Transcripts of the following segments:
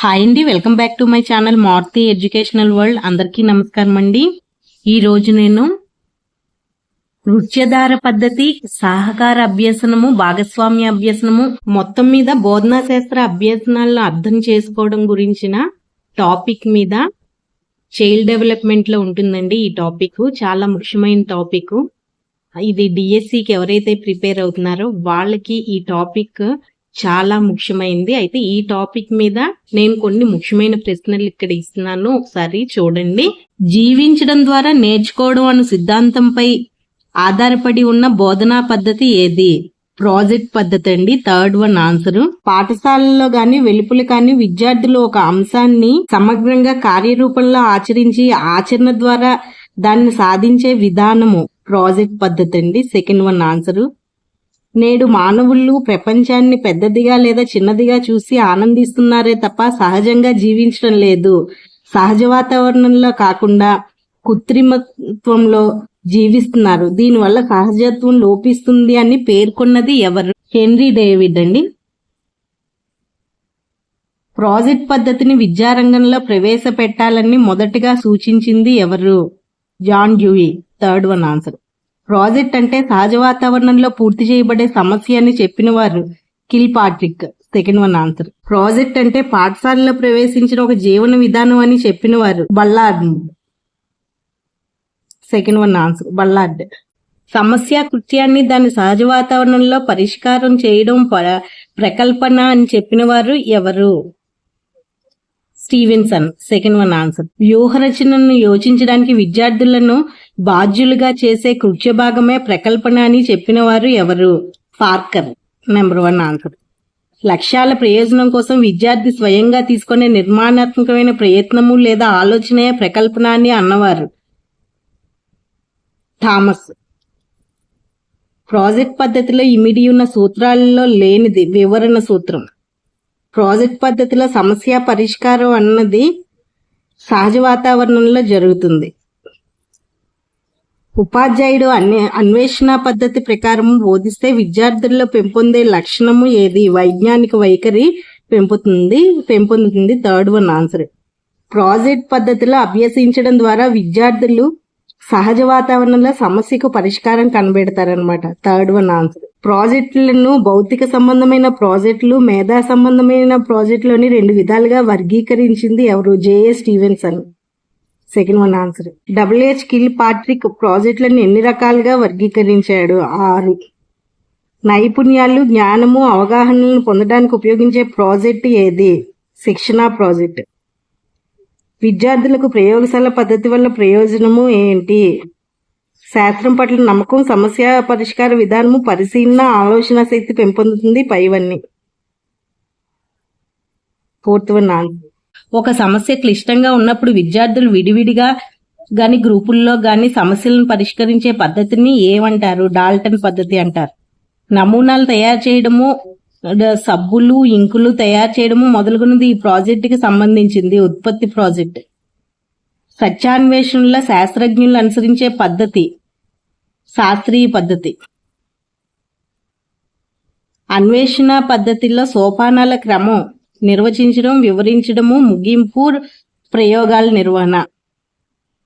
Hi అండి welcome back to my channel Maruti educational world. అందరికీ నమస్కారం అండి. ఈ రోజు నేను నృత్యధార పద్ధతి సహకార అభ్యసనము భాగస్వామ్య అభ్యసనము మొత్తం మీద బోధనా శాస్త్ర అభ్యసనాలను అర్థం చేసుకోవడం గురించిన టాపిక్ మీద చైల్డ్ డెవలప్మెంట్లో ఉంటుందండి ఈ టాపిక్. చాలా ముఖ్యమైన టాపిక్. ఇది డిఎస్సికి ఎవరైతే ప్రిపేర్ అవుతున్నారో వాళ్ళకి ఈ టాపిక్ చాలా ముఖ్యమైనది అయితే ఈ టాపిక్ మీద నేను కొన్ని ముఖ్యమైన ప్రశ్నలు ఇక్కడ ఇస్తున్నాను. ఒకసారి చూడండి. జీవించడం ద్వారా నేర్చుకోవడం అనే సిద్ధాంతంపై ఆధారపడి ఉన్న బోధనా పద్ధతి ఏది? ప్రాజెక్ట్ పద్ధతి అండి. Third one answer. పాఠశాలలో గాని వెలుపులు కానీ విద్యార్థులు ఒక అంశాన్ని సమగ్రంగా కార్యరూపంలో ఆచరించి ఆచరణ ద్వారా దాన్ని సాధించే విధానము ప్రాజెక్ట్ పద్ధతి అండి. Second one answer. నేడు మానవులు ప్రపంచాన్ని పెద్దదిగా లేదా చిన్నదిగా చూసి ఆనందిస్తున్నారే తప్ప సహజంగా జీవించడం లేదు. సహజ వాతావరణంలో కాకుండా కృత్రిమత్వంలో జీవిస్తున్నారు. దీనివల్ల సహజత్వం లోపిస్తుంది అని పేర్కొన్నది ఎవరు? హెన్రీ డేవిడ్ అండి. ప్రాజెక్ట్ పద్ధతిని విద్యారంగంలో ప్రవేశపెట్టాలని మొదటగా సూచించింది ఎవరు? John Dewey. Third one answer. Project అంటే సహజ వాతావరణంలో పూర్తి చేయబడే సమస్య అని చెప్పిన వారు Kilpatrick second one answer. Project అంటే పాఠశాలలో ప్రవేశించిన ఒక జీవన విధానం అని చెప్పిన వారు Ballard second one answer Ballard సమస్య కృత్యాన్ని దాని సహజ వాతావరణంలో పరిష్కారం చేయడం ప్రకల్పన అని చెప్పిన వారు ఎవరు? Stevenson second one answer. వ్యూహరచనను యోచించడానికి విద్యార్థులను బాధ్యులుగా చేసే కృత్యభాగమే ప్రకల్పన అని చెప్పిన వారు ఎవరు? పార్కర్. నెంబర్ వన్ ఆన్సర్ లక్ష్యాల ప్రయోజనం కోసం విద్యార్థి స్వయంగా తీసుకునే నిర్మాణాత్మకమైన ప్రయత్నము లేదా ఆలోచనే ప్రకల్పన అని అన్నవారు. థామస్. ప్రాజెక్ట్ పద్ధతిలో ఇమిడి ఉన్న సూత్రాలలో లేనిది వివరణ సూత్రం. ప్రాజెక్ట్ పద్ధతిలో సమస్య పరిష్కారం అన్నది సహజ వాతావరణంలో జరుగుతుంది. ఉపాధ్యాయుడు అన్వే అన్వేషణ పద్ధతి ప్రకారం బోధిస్తే విద్యార్థుల్లో పెంపొందే లక్షణము ఏది? వైజ్ఞానిక వైఖరి పెంపుతుంది పెంపొందుతుంది థర్డ్ వన్ ఆన్సర్. ప్రాజెక్ట్ పద్ధతిలో అభ్యసించడం ద్వారా విద్యార్థులు సహజ వాతావరణంలో సమస్యకు పరిష్కారం కనబెడతారనమాట థర్డ్ వన్ ఆన్సర్. ప్రాజెక్టులను భౌతిక సంబంధమైన ప్రాజెక్టులు మేధా సంబంధమైన ప్రాజెక్టులోని రెండు విధాలుగా వర్గీకరించింది ఎవరు? జేఏ అని second one answer W H Kilpatrick ప్రాజెక్టులను ఎన్ని రకాలుగా వర్గీకరించాడు? ఆరు. నైపుణ్యాలు జ్ఞానము అవగాహనలను పొందడానికి ఉపయోగించే ప్రాజెక్ట్ ఏది? శిక్షణ ప్రాజెక్ట్. విద్యార్థులకు ప్రయోగశాల పద్ధతి వల్ల ప్రయోజనము ఏంటి? శాస్త్రం పట్ల నమ్మకం సమస్య పరిష్కార విధానము పరిశీలన ఆలోచన శక్తి పెంపొందుతుంది పైవన్నీ. ఫోర్త్ వన్ ఆన్సర్ ఒక సమస్య క్లిష్టంగా ఉన్నప్పుడు విద్యార్థులు విడివిడిగా గాని గ్రూపుల్లో గాని సమస్యలను పరిష్కరించే పద్ధతిని ఏమంటారు? డాల్టన్ పద్ధతి అంటారు. నమూనాలు తయారు చేయడము సబ్బులు ఇంకులు తయారు చేయడము మొదలుగునది ఈ ప్రాజెక్టుకి సంబంధించింది ఉత్పత్తి ప్రాజెక్ట్. సత్యాన్వేషణలో శాస్త్రజ్ఞులు అనుసరించే పద్ధతి శాస్త్రీయ పద్ధతి. అన్వేషణ పద్ధతిలో సోపానాల క్రమం నిర్వచించడం వివరించడము ముగింపు ప్రయోగాల నిర్వహణ.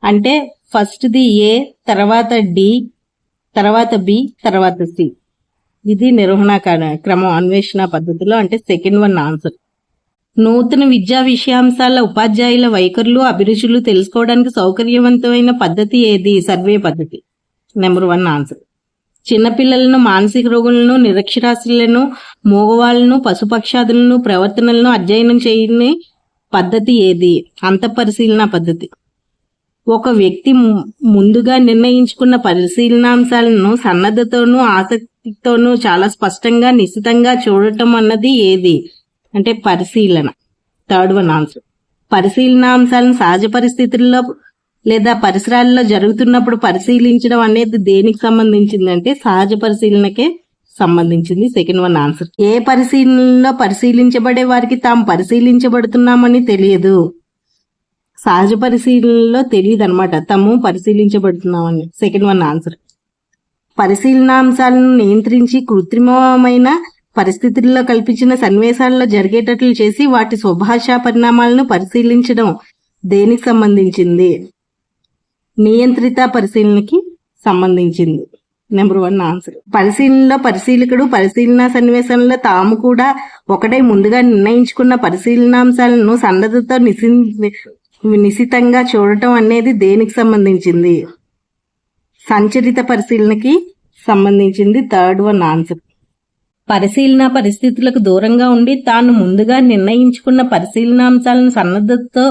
అంటే ఫస్ట్ ది ఏ తర్వాత డి తర్వాత బి తర్వాత సి ఇది నిర్వహణ క్రమం అన్వేషణ పద్ధతిలో అంటే సెకండ్ వన్ ఆన్సర్ నూతన విద్యా విషయాంశాల ఉపాధ్యాయుల వైఖరులు అభిరుచులు తెలుసుకోవడానికి సౌకర్యవంతమైన పద్ధతి ఏది? సర్వే పద్ధతి. నెంబర్ వన్ ఆన్సర్ చిన్నపిల్లలను మానసిక రోగులను నిరక్షరాస్యులను మూగవాళ్ళను పశుపక్షాదులను ప్రవర్తనలను అధ్యయనం చేయని పద్ధతి ఏది? అంత పరిశీలన పద్ధతి? ఒక వ్యక్తి ముందుగా నిర్ణయించుకున్న పరిశీలనాంశాలను సన్నద్ధతోనూ ఆసక్తితోనూ చాలా స్పష్టంగా నిశ్చితంగా చూడటం అన్నది ఏది? అంటే పరిశీలన. Third one answer. పరిశీలనాంశాలను సహజ పరిస్థితుల్లో లేదా పరిసరాల్లో జరుగుతున్నప్పుడు పరిశీలించడం అనేది దేనికి సంబంధించిందంటే సహజ పరిశీలనకే సంబంధించింది సెకండ్ వన్ ఆన్సర్ ఏ పరిశీలనలో పరిశీలించబడే వారికి తాము పరిశీలించబడుతున్నామని తెలియదు. సహజ పరిశీలనలో తెలియదు అనమాట తాము పరిశీలించబడుతున్నామని. సెకండ్ వన్ ఆన్సర్ పరిశీలనాంశాలను నియంత్రించి కృత్రిమమైన పరిస్థితుల్లో కల్పించిన సన్నివేశాల్లో జరిగేటట్లు చేసి వాటి స్వభాష పరిణామాలను పరిశీలించడం దేనికి సంబంధించింది? నియంత్రిత పరిశీలనకి సంబంధించింది. నెంబర్ వన్ ఆన్సర్ పరిశీలనలో పరిశీలకుడు పరిశీలన సన్నివేశంలో తాము కూడా ఒకటే ముందుగా నిర్ణయించుకున్న పరిశీలనాంశాలను సన్నద్ధతో నిసి నిశితంగా చూడటం అనేది దేనికి సంబంధించింది? సంచరిత పరిశీలనకి సంబంధించింది థర్డ్ వన్ ఆన్సర్ పరిశీలన పరిస్థితులకు దూరంగా ఉండి తాను ముందుగా నిర్ణయించుకున్న పరిశీలనాంశాలను సన్నద్ధతో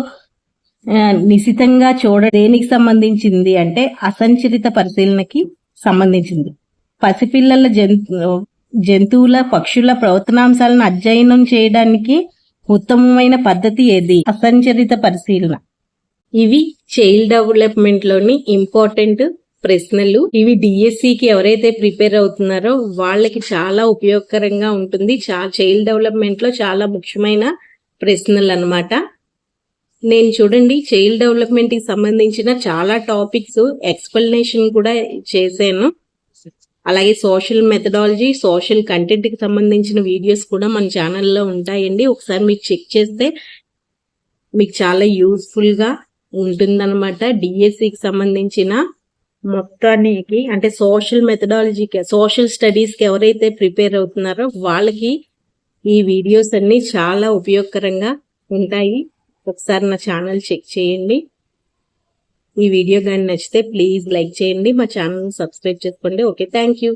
నిశితంగా చూడ దేనికి సంబంధించింది అంటే అసంచరిత పరిశీలనకి సంబంధించింది. పసిపిల్లల జంతు జంతువుల పక్షుల ప్రవర్తనాంశాలను అధ్యయనం చేయడానికి ఉత్తమమైన పద్ధతి ఏది? అసంచరిత పరిశీలన. ఇవి చైల్డ్ డెవలప్మెంట్లోని ఇంపార్టెంట్ ప్రశ్నలు. ఇవి డిఎస్సికి ఎవరైతే ప్రిపేర్ అవుతున్నారో వాళ్ళకి చాలా ఉపయోగకరంగా ఉంటుంది. చా చైల్డ్ డెవలప్మెంట్లో చాలా ముఖ్యమైన ప్రశ్నలు అన్నమాట నేను చూడండి చైల్డ్ డెవలప్మెంట్కి సంబంధించిన చాలా టాపిక్స్ ఎక్స్ప్లెనేషన్ కూడా చేశాను. అలాగే సోషల్ మెథడాలజీ సోషల్ కంటెంట్కి సంబంధించిన వీడియోస్ కూడా మన ఛానల్లో ఉంటాయండి. ఒకసారి మీకు చెక్ చేస్తే మీకు చాలా యూస్ఫుల్గా ఉంటుందన్నమాట డిఎస్సికి సంబంధించిన మొత్తానికి అంటే సోషల్ మెథడాలజీకి సోషల్ స్టడీస్కి ఎవరైతే ప్రిపేర్ అవుతున్నారో వాళ్ళకి ఈ వీడియోస్ అన్ని చాలా ఉపయోగకరంగా ఉంటాయి. ఒకసారి నా ఛానల్ చెక్ చేయండి. ఈ వీడియో కానీ నచ్చితే ప్లీజ్ లైక్ చేయండి. మా ఛానల్ సబ్స్క్రైబ్ చేసుకోండి. Okay thank you.